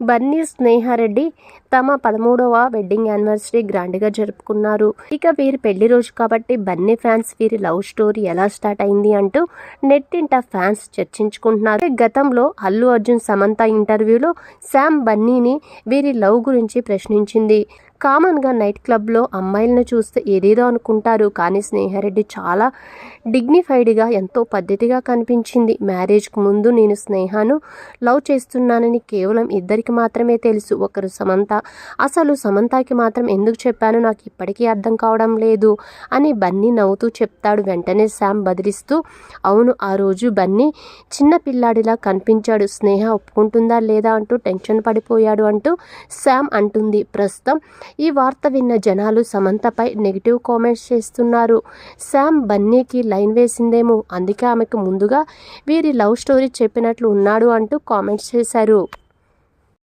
బన్నీ స్నేహారెడ్డి తమ పదమూడవ wedding anniversary గ్రాండ్గా జరుపుకున్నారు. ఇక వీరి పెళ్ళి రోజు కాబట్టి బన్నీ ఫ్యాన్స్ వీరి లవ్ స్టోరీ ఎలా స్టార్ట్ అయింది అంటూ నెట్టింట ఫ్యాన్స్ చర్చించుకుంటున్నారు. గతంలో అల్లు అర్జున్ సమంత ఇంటర్వ్యూలో శామ్ బన్నీని వీరి లవ్ గురించి ప్రశ్నించింది. కామన్గా నైట్ క్లబ్లో అమ్మాయిలను చూస్తే ఏదేదో అనుకుంటారు. కానీ స్నేహారెడ్డి చాలా డిగ్నిఫైడ్గా ఎంతో పద్ధతిగా కనిపించింది. మ్యారేజ్కు ముందు నేను స్నేహాను లవ్ చేస్తున్నానని కేవలం ఇద్దరికి మాత్రమే తెలుసు. ఒకరు సమంత అసలు సమంతకి మాత్రం ఎందుకు చెప్పానో నాకు ఇప్పటికీ అర్థం కావడం లేదు అని బన్నీ నవ్వుతూ చెప్తాడు. వెంటనే శామ్ బదిలిస్తూ అవును ఆ రోజు బన్నీ చిన్న పిల్లాడిలా కనిపించాడు. స్నేహ ఒప్పుకుంటుందా లేదా అంటూ టెన్షన్ పడిపోయాడు అంటూ శామ్ అంటుంది. ప్రస్తుతం ఈ వార్త విన్న జనాలు సమంతపై నెగిటివ్ కామెంట్స్ చేస్తున్నారు. శామ్ బన్నీకి లైన్ వేసిందేమో అందుకే ఆమెకు ముందుగా వీరి లవ్ స్టోరీ చెప్పినట్లు ఉన్నాడు అంటూ కామెంట్స్ చేశారు.